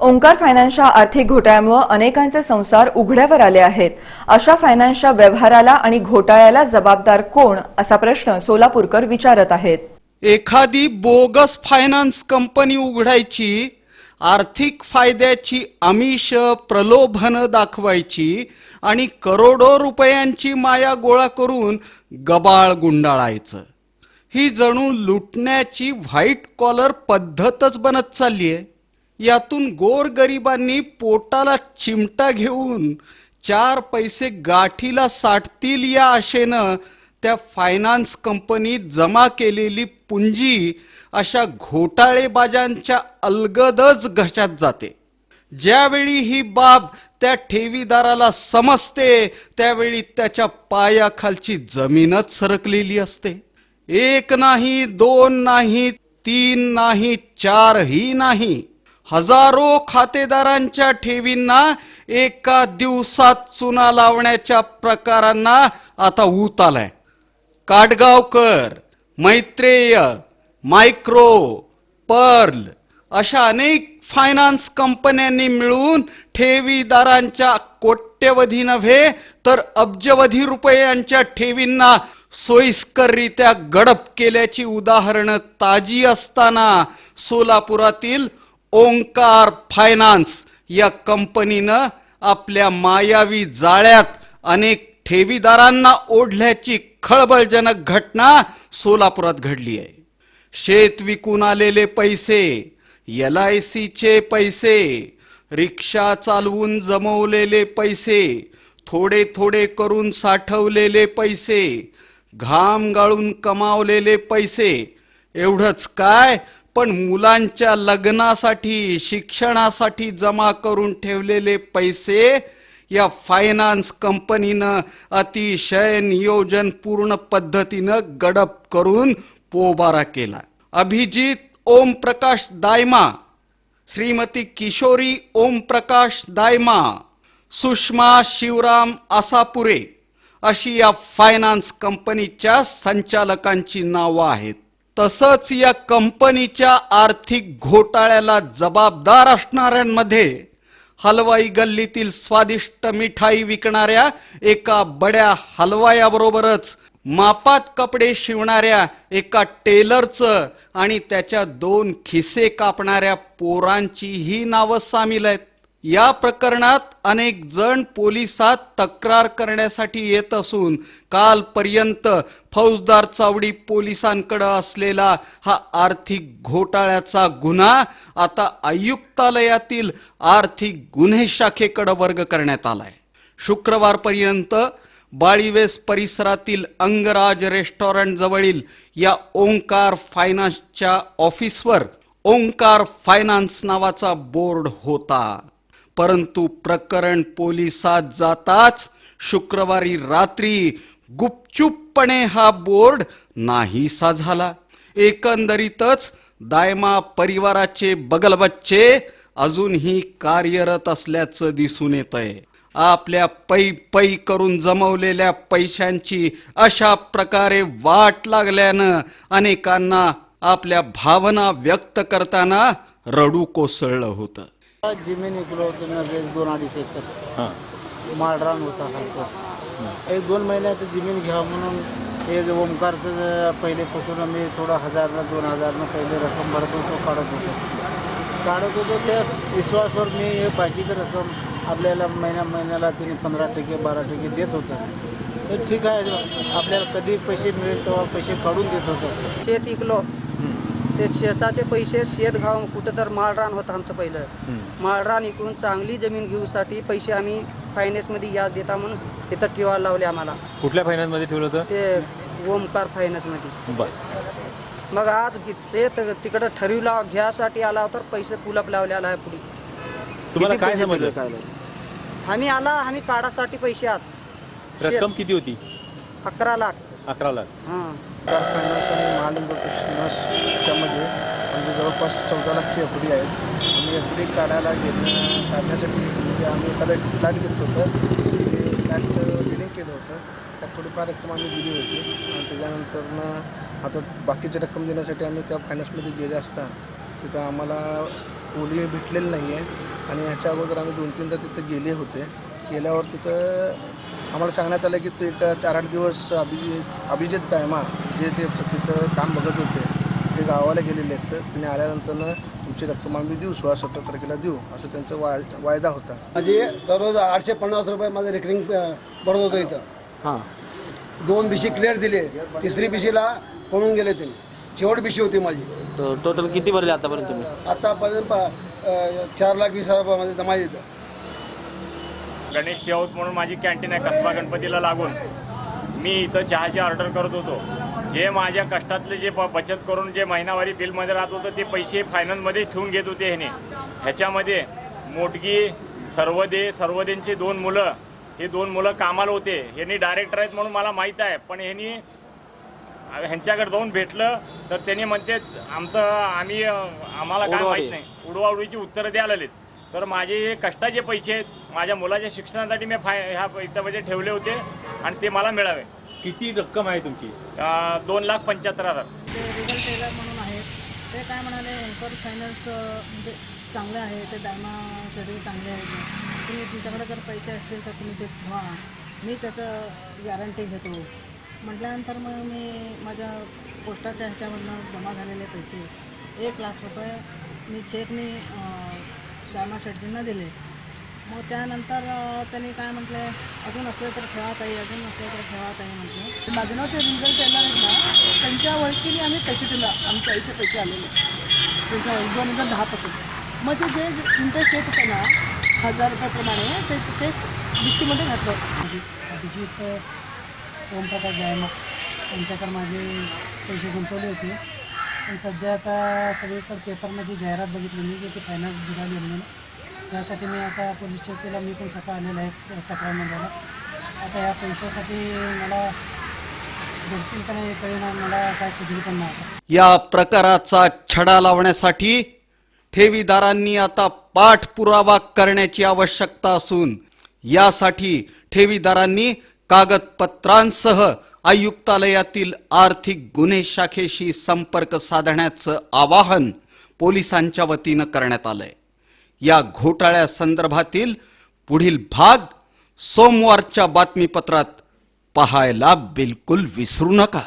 ओंकार फायनान्सच्या आर्थिक घोटाळ्यामुळे अनेकांचे संसार उघड्यावर आले आहेत. अशा फायनान्सच्या व्यवहाराला आणि घोटाळ्याला जबाबदार कोण? असा प्रश्न सोलापूरकर विचारत आहेत. एखादी बोगस फायनान्स कंपनी उघडायची आर्थिक फायद्याची आमिष प्रलोभन दाखवायची आणि करोडो रुपयांची माया गोळा करून गबाळ गुंडाळायचं. ही जणू लुटण्याची व्हाईट कॉलर पद्धतच बनत चालली आहे यातून गोरगरिबांनी पोटाला चिमटा घेऊन चार पैसे गाठीला साठतील या आशेनं त्या फायनान्स कंपनीत जमा केलेली पुंजी अशा घोटाळेबाजांच्या अलगदच घशात जाते. ज्यावेळी ही बाब त्या ठेवीदाराला समजते त्यावेळी त्याच्या पायाखालची जमीनच सरकलेली असते. एक नाही दोन नाही तीन नाही चारही नाही. हजारो खातेदारांच्या ठेवींना एका दिवसात चुना लावण्याच्या प्रकारांना आता ऊत आलाय. काटगावकर मैत्रेय मायक्रो पर्ल अशा अनेक फायनान्स कंपन्यांनी मिळून ठेवीदारांच्या कोट्यवधी नव्हे तर अब्जवधी रुपयांच्या ठेवींना सोयीस्कररित्या गडप केल्याची उदाहरणं ताजी असताना सोलापुरातील ओंकार फायनान्स या कंपनीनं आपल्या मायावी जाळ्यात अनेक ठेवीदारांना ओढल्याची खळबळजनक घटना सोलापुरात घडली आहे. शेत विकून आलेले पैसे एल आय सीचे पैसे रिक्षा चालवून जमवलेले पैसे थोडे थोडे करून साठवलेले पैसे घाम गाळून कमावलेले पैसे एवढंच काय पण मुलांच्या लग्नासाठी शिक्षणासाठी जमा करून ठेवलेले पैसे या फायनान्स कंपनीनं अतिशय नियोजनपूर्ण पद्धतीनं गडप करून पोबारा केला. अभिजित ओमप्रकाश दायमा श्रीमती किशोरी ओमप्रकाश दायमा सुषमा शिवराम आसापुरे अशी या फायनान्स कंपनीच्या संचालकांची नावं आहेत. तसंच या कंपनीच्या आर्थिक घोटाळ्याला जबाबदार असणाऱ्यांमध्ये हलवाई गल्लीतील स्वादिष्ट मिठाई विकणाऱ्या एका बड्या हलवायाबरोबरच मापात कपडे शिवणाऱ्या एका टेलरचं आणि त्याच्या दोन खिसे कापणाऱ्या पोरांची ही नावं सामील आहेत. या प्रकरणात अनेक जण पोलिसात तक्रार करण्यासाठी येत असून कालपर्यंत फौजदार चावडी पोलिसांकडे असलेला हा आर्थिक घोटाळ्याचा गुन्हा आता आयुक्तालयातील आर्थिक गुन्हे शाखेकडे वर्ग करण्यात आलाय. शुक्रवारपर्यंत बाळीवेस परिसरातील अंगराज रेस्टॉरंट जवळील या ओंकार फायनान्सच्या ऑफिसवर ओंकार फायनान्स नावाचा बोर्ड होता. परंतु प्रकरण पोलिसात जाताच शुक्रवारी रात्री गुपचूपपणे हा बोर्ड नाहीसा झाला. एकंदरीतच दायमा परिवाराचे बगलबच्चे अजूनही कार्यरत असल्याचं दिसून येत आहे आपल्या पै पै करून जमवलेल्या पैशांची अशा प्रकारे वाट लागल्यानं अनेकांना आपल्या भावना व्यक्त करताना रडू कोसळलं होतं. जमीन विकलं होतं ना एक दोन अडीच एकर. हां. माळरान होता खालचं एक दोन महिन्यात जमीन घ्यावं म्हणून हे जे ओमकारचं पहिलेपासून आम्ही थोडं हजारनं दोन हजारनं पहिले रक्कम भरत होतो काढत होतो. काढत होतो त्या विश्वासावर मी हे बाकीचं रक्कम आपल्याला महिन्या महिन्याला तिने पंधरा टक्के बारा टक्के देत होतं. तर ठीक आहे आपल्याला कधी पैसे मिळेल तेव्हा पैसे काढून देत होतं. शेत इकलो. ते शेताचे पैसे शेत घाव कुठं तर माळरान होतं आमचं पहिलं. माळरान इकून चांगली जमीन घेऊसाठी पैसे आम्ही फायनान्समध्ये याद देता म्हणून तिथं ठेवायला लावले आम्हाला. कुठल्या फायनान्समध्ये ठेवलं होतं? ते ओमकार फायनान्समध्ये मग आज शेत तिकडं ठरविला घ्यासाठी आला तर पैसे पुलप लावलेला आहे पुढे. तुम्हाला काय समजलं? काय? आम्ही आला आम्ही काढासाठी पैसे आज. रक्कम किती होती? अकरा लाख. अकरा लाख. हां. ओंकार फायनान्स आणि महालिंग कृष्णस त्यामध्ये आमचे जवळपास चौदा लाखची एफ डी आहेत आम्ही एफ डी काढायला घेणं काढण्यासाठी म्हणजे आम्ही एखादा फ्लॅट घेतलं होतं. ते फ्लॅटचं बिलिंग केलं होतं. त्यात थोडीफार रक्कम आम्ही दिली होती. आणि त्याच्यानंतरनं आता बाकीची रक्कम देण्यासाठी आम्ही त्या फायनान्समध्ये गेले असता तिथं आम्हाला ओली भेटलेलं नाही आहे आणि ह्याच्या अगोदर आम्ही दोन तीनदा तिथं गेले होते. गेल्यावर तिथं आम्हाला सांगण्यात आलं की ते एक चार आठ दिवस अभिजित अभिजित तायमा जे ते तिथं काम बघत होते ते गावाला गेलेले आहेत. तर तिने आल्यानंतर तुमची रक्कम आम्ही देऊ सोळा सतरा तारखेला देऊ असं त्यांचा वाय वायदा होता. माझे दररोज आठशे पन्नास रुपये माझं रेकरिंग भरत होतं इथं. हां. दोन बिशी क्लिअर दिले तिसरी बिशीला पळून गेले त्यांनी शेवट बिशी होती माझी. टोटल किती भरले आतापर्यंत तुम्ही? आतापर्यंत चार लाख वीस हजार रुपये माझे जमा येतं गणेश ठेवत म्हणून माझी कॅन्टीन आहे कसबा गणपतीला लागून. मी इथं चहाची ऑर्डर करत होतो. जे माझ्या कष्टातले जे ब- बचत करून जे महिनावारी बिलमध्ये राहत होतं ते पैसे फायनान्समध्येच ठेवून घेत होते ह्याने. ह्याच्यामध्ये मोटगी सर्वदे सर्वदेंची दोन मुलं हे दोन मुलं कामाला होते. ह्यांनी डायरेक्टर आहेत म्हणून मला माहीत आहे पण ह्यांनी ह्यांच्याकडे जाऊन भेटलं तर त्यांनी म्हणते आमचं आम्ही आम्हाला काय. माहीत नाही. उडवाउडीची उत्तरं द्यायला आलेत. तर माझे हे कष्टाचे पैसे आहेत. माझ्या मुलाच्या शिक्षणासाठी मी फाय ह्या याच्यामध्ये ठेवले होते आणि ते मला मिळावे. किती रक्कम आहे तुमची? अं, दोन लाख पंच्याहत्तर हजार. ते रिगल टेलर म्हणून आहेत ते काय म्हणाले ओंकर फायनान्स म्हणजे चांगले आहे. ते दायमा शेड्यूल चांगले आहेत. तुम्ही तुमच्याकडे जर पैसे असतील तर तुम्ही ते ठेवा. मी त्याचं गॅरंटी घेतो. म्हटल्यानंतर मग मी माझ्या पोस्टाच्या ह्याच्यामधनं जमा झालेले पैसे. एक लाख रुपये मी चेकने दामा शेटजींना दिले. मग त्यानंतर त्यांनी काय म्हटले अजून असले तर खेळा ताई अजून असले तर खेळा ताई म्हटले. माझं नाव ते रिझल्ट येणार आहेत ना त्यांच्या ओळखीने आम्ही पैसे दिला. आमच्या आईचे पैसे आलेले. त्यांच्या दोन हजार दहापासून मग ते जे इंटरेस्ट येत होतं ना हजार रुपयाप्रमाणे ते तेच बीसीमध्ये घातलं. अभिजित ओमप्रकाश जायमा त्यांच्याकडे माझे पैसे गुंतवले होते. पण सध्या आता सगळीकडे पेपरमध्ये जाहिरात बघितली. मी की ते फायनान्स बुडाली म्हणून त्यासाठी मी आता पोलीस चौकीला मी पण स्वतः आलेलो आहे तक्रार नोंदवायला. आता या पैशासाठी मला भेटतील का नाही कळेना मला काय सुधीर पण नाही या प्रकाराचा छडा लावण्यासाठी ठेवीदारांनी आता पाठपुरावा करण्याची आवश्यकता असून यासाठी ठेवीदारांनी कागदपत्रांसह आयुक्तालयातील आर्थिक गुन्हे शाखेशी संपर्क साधण्याचं आवाहन पोलिसांच्या वतीनं करण्यात आलंय. या घोटाळ्यासंदर्भातील पुढील भाग सोमवारच्या बातमीपत्रात पाहायला बिलकुल विसरू नका.